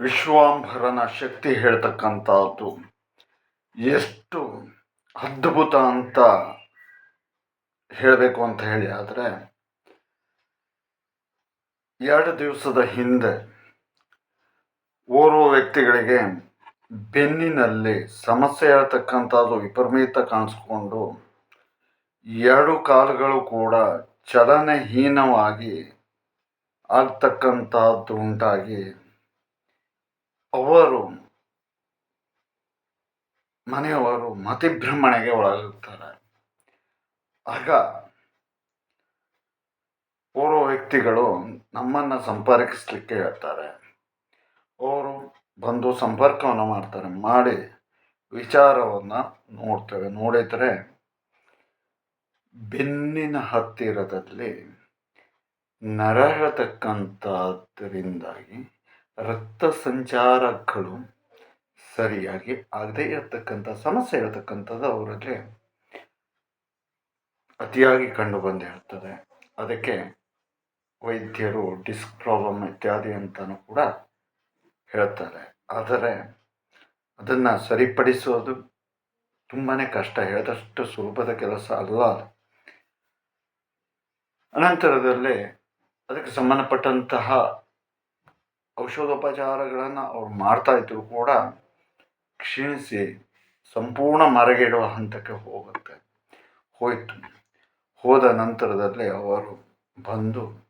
ವಿಶ್ವಾಂಭರನ ಶಕ್ತಿ ಹೇಳ್ತಕ್ಕಂಥದ್ದು. ಎಷ್ಟು ಅದ್ಭುತ ಅಂತ ಹೇಳಬೇಕು ಅಂತ ಹೇಳಿ ಆದರೆ, ಎರಡು ದಿವಸದ ಹಿಂದೆ ಓರ್ವ ವ್ಯಕ್ತಿಗಳಿಗೆ ಬೆನ್ನಿನಲ್ಲಿ ಸಮಸ್ಯೆ ಹೇಳ್ತಕ್ಕಂಥದ್ದು ವಿಪರೀತ ಕಾಣಿಸ್ಕೊಂಡು, ಎರಡು ಕಾಲುಗಳು ಕೂಡ ಚಲನಹೀನವಾಗಿ ಆಗ್ತಕ್ಕಂಥದ್ದು ಉಂಟಾಗಿ ಅವರು ಮನೆಯವರು ಮತಿಭ್ರಮಣೆಗೆ ಒಳಗಾಗ್ತಾರೆ ಆಗ ಓರ್ವ ವ್ಯಕ್ತಿಗಳು ನಮ್ಮನ್ನು ಸಂಪರ್ಕಿಸಲಿಕ್ಕೆ ಹೇಳ್ತಾರೆ. ಅವರು ಬಂದು ಸಂಪರ್ಕವನ್ನು ಮಾಡ್ತಾರೆ. ಮಾಡಿ ವಿಚಾರವನ್ನು ನೋಡ್ತೇವೆ. ನೋಡಿದರೆ ಬೆನ್ನಿನ ಹತ್ತಿರದಲ್ಲಿ ನರ ಹೇಳ್ತಕ್ಕಂಥದ್ರಿಂದಾಗಿ ರಕ್ತ ಸಂಚಾರಗಳು ಸರಿಯಾಗಿ ಆಗದೇ ಇರತಕ್ಕಂಥ, ಸಮಸ್ಯೆ ಇರತಕ್ಕಂಥದ್ದು ಅವರಲ್ಲಿ ಅತಿಯಾಗಿ ಕಂಡು ಬಂದು ಹೇಳ್ತದೆ ಅದಕ್ಕೆ ವೈದ್ಯರು ಡಿಸ್ಕ್ ಪ್ರಾಬ್ಲಮ್ ಇತ್ಯಾದಿ ಅಂತಲೂ ಕೂಡ ಹೇಳ್ತಾರೆ. ಆದರೆ ಅದನ್ನು ಸರಿಪಡಿಸೋದು ತುಂಬಾ ಕಷ್ಟ. ಹೇಳಿದಷ್ಟು ಸುಲಭದ ಕೆಲಸ ಅಲ್ಲ ಅನಂತರದಲ್ಲಿ ಅದಕ್ಕೆ ಸಂಬಂಧಪಟ್ಟಂತಹ ಔಷಧೋಪಚಾರಗಳನ್ನು ಅವ್ರು ಮಾಡ್ತಾ ಇದ್ರು ಕೂಡ ಕ್ಷೀಣಿಸಿ ಸಂಪೂರ್ಣ ಮರಗಿಡುವ ಹಂತಕ್ಕೆ ಹೋಗುತ್ತೆ. ಹೋಯಿತು. ಹೋದ ನಂತರದಲ್ಲಿ ಅವರು ಬಂದು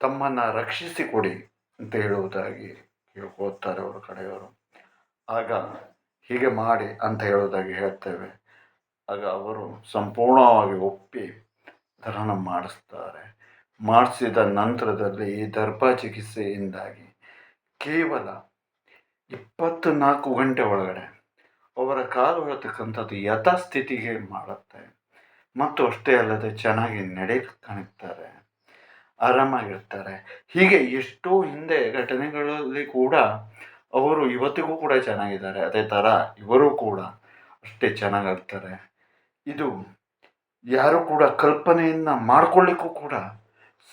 ತಮ್ಮನ್ನು ರಕ್ಷಿಸಿಕೊಡಿ ಅಂತ ಹೇಳುವುದಾಗಿ ಕೇಳ್ಕೊಳ್ತಾರೆ ಅವರ ಕಡೆಯವರು. ಆಗ ಹೀಗೆ ಮಾಡಿ ಅಂತ ಹೇಳೋದಾಗಿ ಹೇಳ್ತೇವೆ. ಆಗ ಅವರು ಸಂಪೂರ್ಣವಾಗಿ ಒಪ್ಪಿ ಧರಣ ಮಾಡಿಸ್ತಾರೆ. ಮಾಡಿಸಿದ ನಂತರದಲ್ಲಿ ಈ ದರ್ಭ ಚಿಕಿತ್ಸೆಯಿಂದಾಗಿ ಕೇವಲ ಇಪ್ಪತ್ತು ನಾಲ್ಕು ಗಂಟೆ ಒಳಗಡೆ ಅವರ ಕಾಲು ಹೇಳ್ತಕ್ಕಂಥದ್ದು ಯಥಾಸ್ಥಿತಿಗೆ ಮಾಡುತ್ತೆ. ಮತ್ತು ಅಷ್ಟೇ ಅಲ್ಲದೆ ಚೆನ್ನಾಗಿ ನಡೆ ಕಾಣುತ್ತಾರೆ ಆರಾಮಾಗಿರ್ತಾರೆ. ಹೀಗೆ ಎಷ್ಟೋ ಹಿಂದೆ ಘಟನೆಗಳಲ್ಲಿ ಕೂಡ ಅವರು ಇವತ್ತಿಗೂ ಕೂಡ ಚೆನ್ನಾಗಿದ್ದಾರೆ. ಅದೇ ಥರ ಇವರು ಕೂಡ ಅಷ್ಟೇ ಚೆನ್ನಾಗಿರ್ತಾರೆ. ಇದು ಯಾರು ಕೂಡ ಕಲ್ಪನೆಯನ್ನು ಮಾಡಿಕೊಳ್ಳಿಕ್ಕೂ ಕೂಡ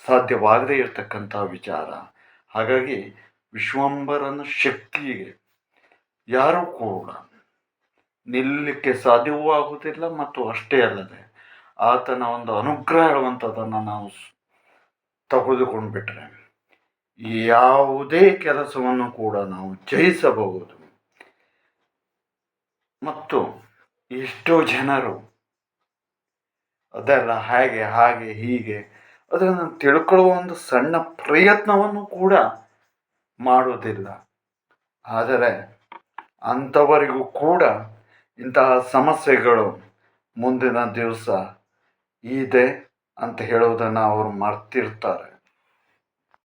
ಸಾಧ್ಯವಾಗದೇ ಇರತಕ್ಕಂಥ ವಿಚಾರ. ಹಾಗಾಗಿ ವಿಶ್ವಂಬರನ ಶಕ್ತಿಗೆ ಯಾರೂ ಕೂಡ ನಿಲ್ಲಲಿಕ್ಕೆ ಸಾಧ್ಯವೂ ಆಗುವುದಿಲ್ಲ ಮತ್ತು ಅಷ್ಟೇ ಅಲ್ಲದೆ ಆತನ ಒಂದು ಅನುಗ್ರಹ ಹೇಳುವಂಥದ್ದನ್ನು ನಾವು ತಗೆದುಕೊಂಡು ಬಿಟ್ಟರೆ ಯಾವುದೇ ಕೆಲಸವನ್ನು ಕೂಡ ನಾವು ಜಯಿಸಬಹುದು. ಮತ್ತು ಎಷ್ಟೋ ಜನರು ಅದೆಲ್ಲ ಹಾಗೆ ಹಾಗೆ ಹೀಗೆ ಅದನ್ನು ತಿಳ್ಕೊಳ್ಳುವ ಒಂದು ಸಣ್ಣ ಪ್ರಯತ್ನವನ್ನು ಕೂಡ ಮಾಡುವುದಿಲ್ಲ. ಆದರೆ ಅಂಥವರಿಗೂ ಕೂಡ ಇಂತಹ ಸಮಸ್ಯೆಗಳು ಮುಂದಿನ ದಿವಸ ಇದೆ ಅಂತ ಹೇಳುವುದನ್ನು ಅವರು ಮರ್ತಿರ್ತಾರೆ.